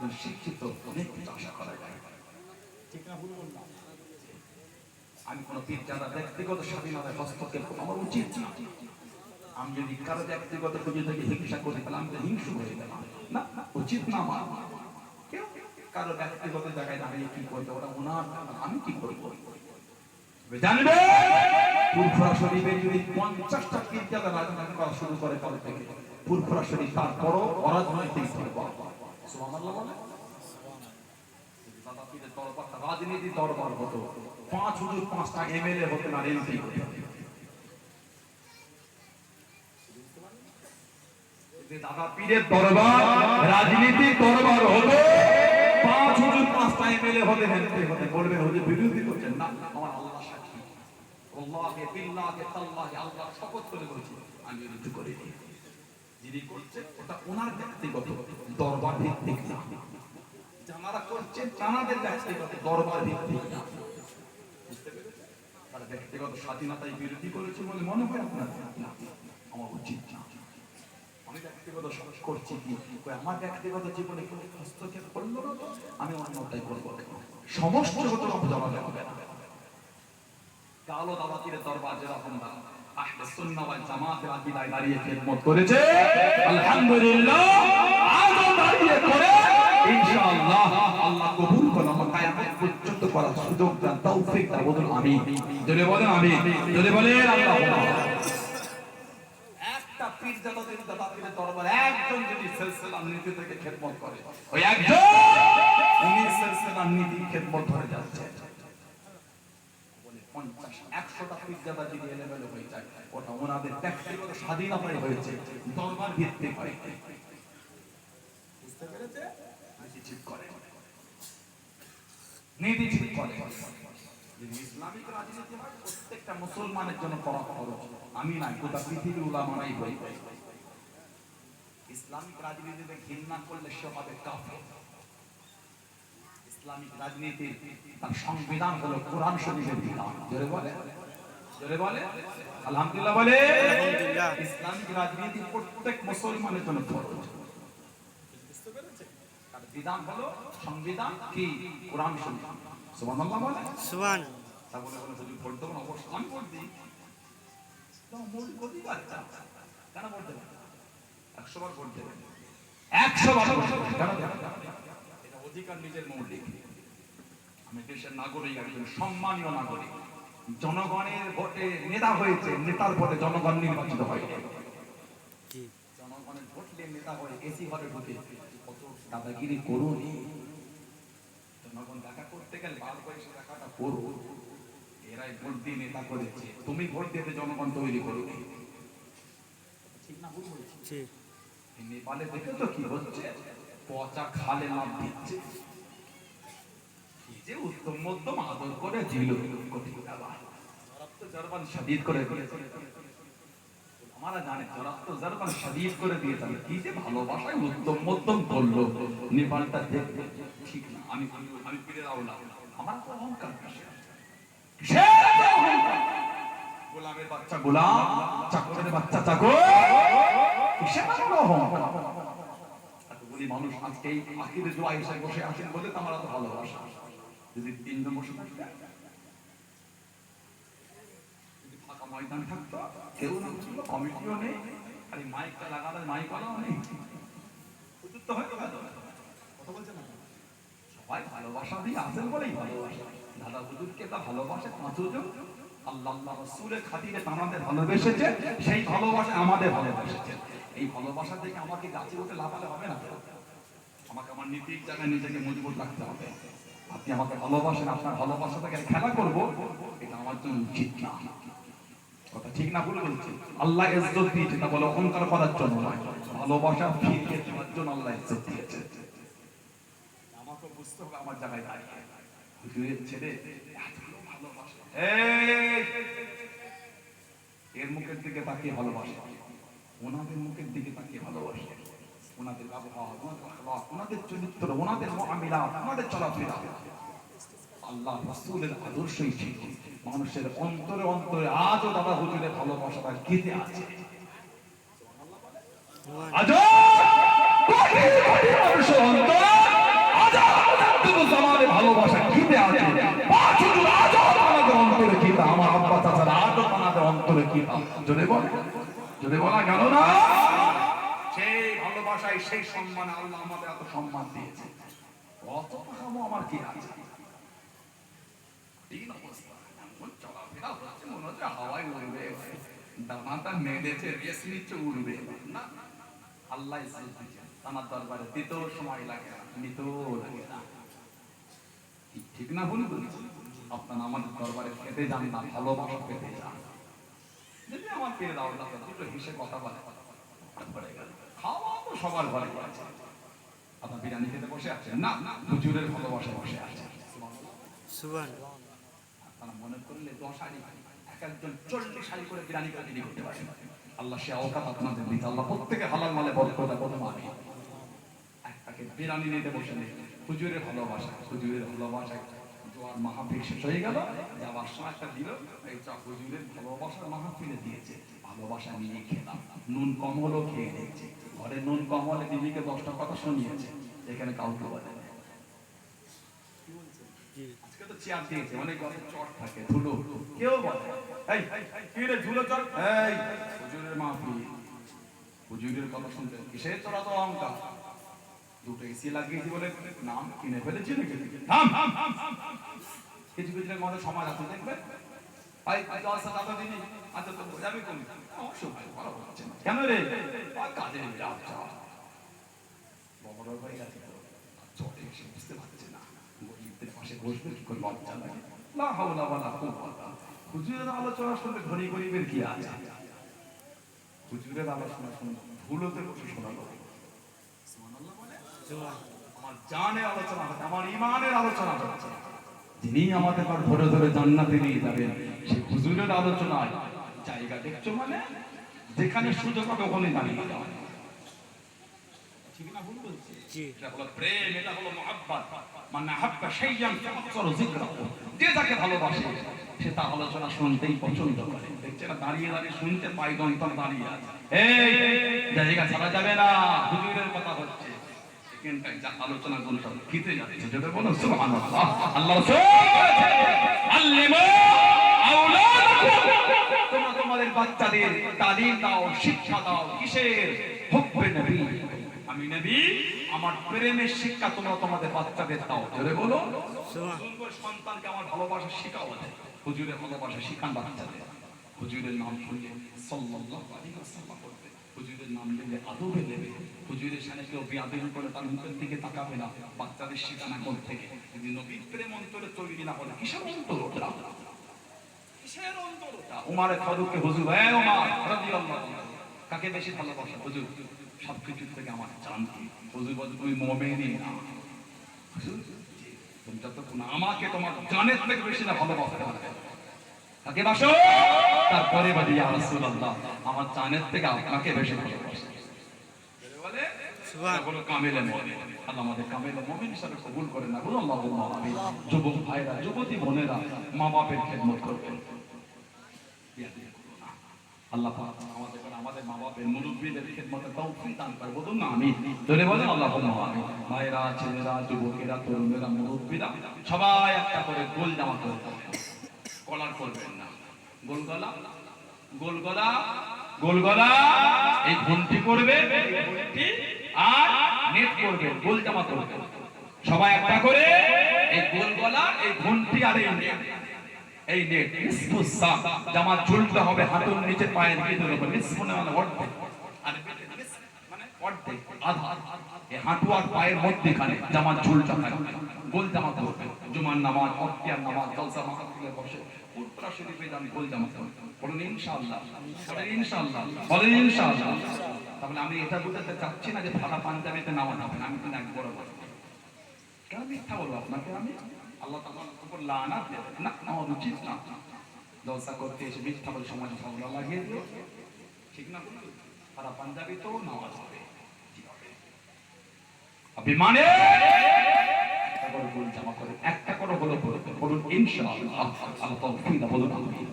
একজন শিক্ষিত কিছু আশা করা আমি কোনো পীর ব্যক্তিগত স্বাধীনতায় হস্তক্ষেপ আমার উচিত আমি যদি কারও ব্যক্তিগত পুজো থেকে হিংসা করি, তাহলে আমি হিংসু হয়ে গেলাম না উচিত না আমার। কারও ব্যক্তিগত জায়গায় দাঁড়িয়ে কি করবে, ওরা ওনার আমি কি করব? জানবে, পুরফুরা শরীফের যদি পঞ্চাশটা পীর যারা রাজনীতি করা শুরু করে তবে থেকে, পুরফুরা শরীফ তারপরও অরাজনৈতিক রাজনীতি দরবার হতো। পাঁচ হুজুর, পাঁচটা এমএলএ হতেন আর এমপি দাদা পীরের দরবার রাজনীতি দরবার হতো, পাঁচ হুজুর, পাঁচটা এমএলএ হতেন, এমপি হতেন। বলবে, হুজুর, বিরোধী করছেন না। আমার আল্লাহ সাক্ষী। আল্লাহকে, বিল্লাহকে তাল্লাহে আল্লাহ শপথ করে বলছি, আমি বিরোধ করি যিনি করছেন, ওটা ওনার ব্যক্তিগত দরবার ভিত্তিক না। যারা করছেন তানাদের ব্যক্তিগত দরবার ভিত্তিক না। ব্যক্তিগত স্বাধীনতায় করেছে বলে মনে হয় আপনার? আমার উচিত না। আমি ব্যক্তিগত করছি কি? আমার ব্যক্তিগত জীবনে কেউ হস্তক্ষেপ করল না তো? আমি অন্যটাই করব কেন? সমস্ত হতে হবে না। কালো দাওয়াতির দরবার যেরকম আহলে সুন্নাহ করেছে আলহামদুলিল্লাহ আজও দাঁড়িয়ে আল্লাহ কবুল করুন আল্লাহ একটা পীর জাদাতের দাদাতের দরবার একজন যদি সিলসিলার নীতি থেকে খেদমত করে, ওই একজন, উনি সিলসিলার নীতি খেদমত ধরে যাচ্ছে। পঞ্চাশ একশোটা পীরজাদা যদি এলেমেলে হয়ে যায়। ওটা ওনাদের ব্যক্তিগত স্বাধীনতায় হয়েছে। দরবার ভিত্তিক হয় বুঝতে পেরেছে? ঠিক করে। নীতি ঠিক করে। ইসলামিক রাজনীতি হয় প্রত্যেকটা মুসলমানের জন্য করা খরচ। আমি নাই গোটা পৃথিবীর উলামারাই হই ইসলামিক রাজনীতিতে ঘৃণা করলে সে হবে কাফের। ইসলামিক রাজনীতি তার সংবিধান হলো কোরআন শরীফের বিধান। জোরে বলে? জোরে বলে? আলহামদুলিল্লাহ বলে? ইসলামিক রাজনীতি প্রত্যেক মুসলমানের জন্য ফরজ তার বিধান হলো সংবিধান কি? কোরআন শরীফ। সুবহানাল্লাহ বলে? সুবহান। তা বলে বলে হুজুর ভোট দেবো না অবশ্যই আমি ভোট দিই। তো মৌলিক অধিকার কেন ভোট দেবেন একশো বার ভোট দেবেন একশো বার ভোট দেবেন। কেন দেবেন? অধিকার নিজের মৌলিক। আমি দেশের নাগরিক একজন সম্মানীয় নাগরিক। জনগণের ভোটে নেতা হয়েছে নেতার ভোটে জনগণ নির্বাচিত হয়। জনগণের ভোট নিয়ে নেতা হয়ে এসি ঘরে ঢুকে কত দাদাগিরি করুন। জনগণ দেখা করতে গেলে ভালো করে দেখাটা করো এরাই ভোট দিয়ে নেতা করেছে। তুমি ভোট দিতে জনগণ তৈরি করবে ঠিক না ভুল বলছি নেপালে দেখেছ কি হচ্ছে? পচা খালে লাভ দিচ্ছে। যে উত্তম মধ্যম আদর করে দিল কোটি টাকা তো জার্মান শাদিদ করে আমরা জানি জরাব তো জার্মান শাদিদ করে দিয়েছে কি যে ভালোবাসায় উত্তম মধ্যম করল। নেপালটা দেখতে ঠিক না, আমি আমি ফিরে রাওলা আমার তো অহংকার? গোলামের বাচ্চা গোলাম, চাকরের বাচ্চা চাকর। কিসের অহংকার? মানুষ আজকে আখিরে দোয়া বসে আছেন বলে আমার এত ভালোবাসা। যদি তিনজন বসে থাকতেন যদি ফাঁকা ময়দান থাকতো, কেউ না ছিল, কমিটিও নেই আর এই মাইকটা লাগালে মাইকওয়ালাও নেই। হুজুর তো হয়তো গেল কথা বলছে না? সবাই ভালোবাসা দিয়ে আসেন বলেই ভালোবাসা। দাদা হুজুরকে তা ভালোবাসে পাঁচ আল্লাহ আল্লাহ রসুলের খাতিরে আমাদের ভালোবেসেছে, সেই ভালোবাসা আমাদের ভালোবেসেছে। এই ভালোবাসা থেকে আমাকে গাছে উঠে লাফালে হবে না আমাকে আমার নীতির জায়গায় নিজেকে মজবুত রাখতে হবে। আপনি আমাকে ভালোবাসেন, আপনার ভালোবাসা থেকে খেলা করব, এটা আমার জন্য উচিত না। কথা ঠিক না বলছি? আল্লাহ ইজ্জত দিয়েছে, তা বলে অহংকার করার জন্য নয়। ভালোবাসা ফিরিয়ে দেওয়ার জন্য আল্লাহ ইজ্জত দিয়েছে। আমাকে বুঝতে হবে আমার জায়গায় দাঁড়িয়ে। ভালোবাসে। এর মুখের দিকে তাকিয়ে ভালোবাসে। ওনাদের মুখের দিকে তাকিয়ে ভালোবাসে। ওনাদের ব্যবহার, ওনাদের আখলাক ওনাদের চরিত্র, ওনাদের মুআমিলা ওনাদের চলাফেরা। আল্লাহ রাসূলের আদর্শই ছিল মানুষের অন্তরে অন্তরে আজও দাদা হুজুরের ভালোবাসাটা গেঁথে আছে। আমার আব্বা চাচার আজও আমাদের অন্তরে কি জোরে বল জোরে বলা গেল না? ভালোবাসায় সেই সম্মানে আল্লাহ আমাদের এত সম্মান দিয়েছে। কত টাকামো আমার কি আছে? না ঠিক- না আমাদের দরবারে খেতে যান না, ভালোবাসা পেতে যান। যদি আমার পেয়ে দাও দুটো হিসেবে কথা বলে সবার ঘরে আছে। আপনার বিরিয়ানি খেতে বসে আছেন না হুজুরের ভালোবাসা বসে আছে। আপনারা মনে করলে দশ হাড়ি এক একজন চল্লিশ করে বিরিয়ানি করে করতে পারেন। আল্লাহ সে অকাত আপনাদের দিতে। আল্লাহ প্রত্যেকে হালাল মালে বল কোনো মানে একটাকে বিরিয়ানি নিতে বসে নেই হুজুরের ভালোবাসা হুজুরের ভালোবাসা জোয়ার মাহফিল শেষ হয়ে গেল। যাওয়ার সময় একটা দিল এই চা হুজুরের ভালোবাসার মাহফিলে দিয়েছে। ভালোবাসা নিয়ে খেলাম নুন কম হলো খেয়ে দিয়েছে ঘরে নুন কম হলে দিদিকে দশটা কথা শুনিয়েছে এখানে কাউকে বলে সমাজ আছে দেখবে? ভাই ভাই দশ টাকা দিনি তো যাবি কোন অবশ্যই ভালো হচ্ছে না। কেন রে? কাজে নেই যাও যাও বড় গেছে চটে এসে বুঝতে পারছে না। গরিবদের পাশে বসবে কি করে লজ্জা লাগে। লা হাওলা ওয়ালা কুওয়াতা। হুজুরের আলোচনা ধনী গরিবের কি আছে? হুজুরের আলোচনা ভুলোতে বসে শোনালো। আমার আলোচনা হচ্ছে আমার ইমানের আলোচনা হচ্ছে। যিনি আমাদের পর ধরে ধরে জান্নাতে নিয়ে যাবেন সেই হুজুরের আলোচনায় জায়গা দেখছ মানে? যেখানে সুযোগ হবে ওখানে দাঁড়িয়ে যাও। ঠিক না ভুল বলছি? জি। এটা হলো প্রেম এটা হলো মহাব্বত। হাব্বা শাইয়ান তাকসুরু যিকরাহু। যে যাকে ভালোবাসে সে তার আলোচনা শুনতেই পছন্দ করে। দেখছে না দাঁড়িয়ে দাঁড়িয়ে শুনতে পাই দন্তর দাঁড়িয়ে আছে। এই জায়গা ছাড়া যাবে না হুজুরের কথা হচ্ছে। আলোচনা গুলো সব খেতে যাচ্ছে যদি বলো সুবহানাল্লাহ। আল্লাহ আওলাদাকুম তোমরা তোমাদের বাচ্চাদের তালিম দাও শিক্ষা দাও কিসের? হুব্বে নবী। আমি নবী আমার প্রেমের শিক্ষা তোমরা তোমাদের বাচ্চাদের দাও। জোরে বলো। সন্তানকে আমার ভালোবাসা শেখাও। হুজুরের ভালোবাসা শিখান বাচ্চাদের। হুজুরের নাম শুনলে সাল্লাল্লাহু আলাইহি ওয়াসাল্লাম করবে হুজুরের নাম নিলে আদবে নেবে হুজুরের সামনে কেউ বিয়াদবি করে তার মুখের দিকে তাকাবে না। বাচ্চাদের শেখানো কোন থেকে। যদি নবীর প্রেম অন্তরে তৈরি না হলে কিসের অন্তর কিসের অন্তর ওটা উমারে ফারুককে হুজুর উমার রাদিয়াল্লাহু কাকে বেশি ভালোবাসা হুজুর সবকিছু থেকে আমার জান কি হুজুর বলে তুমি মুমিনই না হুজুর তুমি যতক্ষণ আমাকে তোমার জানের থেকে বেশি না ভালোবাসতে পারবে কাকে বাসো তারপরে বলি ইয়া রাসূলুল্লাহ আমার জানের থেকে আপনাকে বেশি ভালোবাসি বলে যুবক ভাইরা যুবতী বোনেরা মা বাপের খেদমত করবেন। আল্লাহ এই ঘন্টি করবে আর নেট করবে গোল জামা সবাই একটা করে এই গোল গলা, এই ঘন্টি আর এই নেট। এই নেট নিসফু সা জামা ঝুলতে হবে হাঁটুর নিচে পায়ের ভিতরে হবে নিসফু মানে অর্ধেক। আর মানে অর্ধেক, আধা। এই হাঁটু আর পায়ের মধ্যেখানে জামা ঝুলটা থাকবে গোল জামা করবে জুমার নামাজ, অক্তিয়ার নামাজ, জলসা মাহফিলে বসে। পুরপুরা শরীফে যান গোল জামা করবে বলুন ইনশাআল্লাহ। বলেন ইনশাআল্লাহ। বলেন ইনশাআল্লাহ। তাহলে আমি এটা বুঝাতে চাচ্ছি না যে ভাড়া পাঞ্জাবিতে নামাজ হবে আমি কিন্তু এক বড় বড়। কেন মিথ্যা বলব আপনাকে আমি? আল্লাহ উপর না। উচিত না। দলসা করতে এসে সমাজে ঝগড়া লাগিয়ে দিল ঠিক না তারা পাঞ্জাবি তো নামাজ হবে অভিমানে একটা করে গোল জামা করে একটা করে হলো বলুন, ইনশাআল্লাহ। আল্লাহ তৌফিক বলুন। আমিন